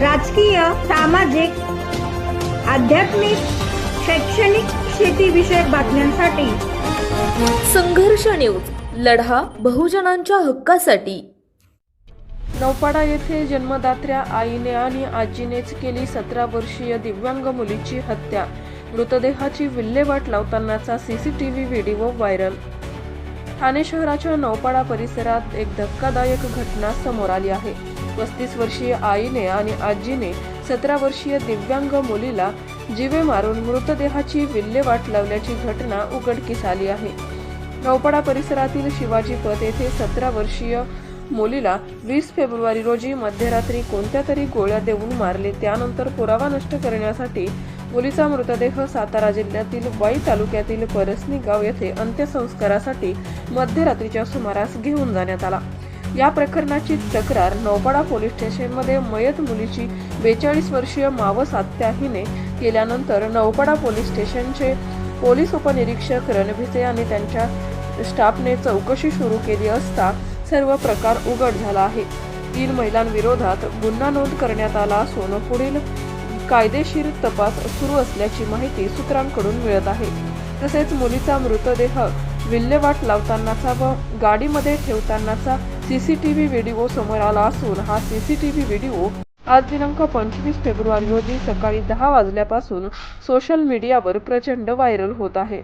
राजकीय सामाजिक आध्यात्मिक शैक्षणिक शेतीविषयक बातम्यांसाठी. संघर्ष न्यूज लढा बहुजनांच्या हक्कासाठी. नौपाडा येथे जन्मदात्र्या आईने आणि आजीनेच केली सतरा वर्षीय दिव्यांग मुलीची हत्या. मृतदेहाची विल्हेवाट लावतानाचा सीसीटीव्ही व्हिडिओ व्हायरल. ठाणे शहराच्या नौपाडा परिसरात एक धक्कादायक घटना समोर आली आहे. पस्तीस वर्षीय आईने आणि आजीने सतरा वर्षीय दिव्यांग मुलीला जिवे मारून मृतदेहाची विल्हेवाट लावल्याची घटना उघडकीस आली आहे. नौपाडा परिसरातील शिवाजी पथ येथे सतरा वर्षीय मुलीला वीस फेब्रुवारी रोजी मध्यरात्री कोणत्या तरी गोळ्या देऊन मारले त्यानंतर पुरावा नष्ट करण्यासाठी मुलीचा मृतदेह सातारा जिल्ह्यातील वाई तालुक्यातील परसनी गाव येथे अंत्यसंस्कारासाठी मध्यरात्रीच्या सुमारास घेऊन जाण्यात आला. या प्रकरणाची तक्रार नौपाडा पोलीस स्टेशनमध्ये मयत मुलीची बेचाळीस वर्षीय मावस आत्या हिने केल्यानंतर नौपाडा पोलीस स्टेशनचे पोलीस उपनिरीक्षक रणभिसे आणि त्यांच्या स्टाफने चौकशी सुरू केली असता सर्व प्रकार उघड झाला आहे. तीन महिलांविरोधात गुन्हा नोंद करण्यात आला असून पुढील कायदेशीर तपास सुरू असल्याची माहिती सूत्रांकडून मिळत आहे. तसेच मुलीचा मृतदेह विल्हेवाट लावतानाचा व गाडीमध्ये ठेवतानाचा सीसीटीव्ही व्हिडिओ समोर आला असून हा सीसीटीव्ही व्हिडिओ आज दिनांक पंचवीस फेब्रुवारी रोजी सकाळी दहा वाजल्यापासून सोशल मीडियावर प्रचंड व्हायरल होत आहे.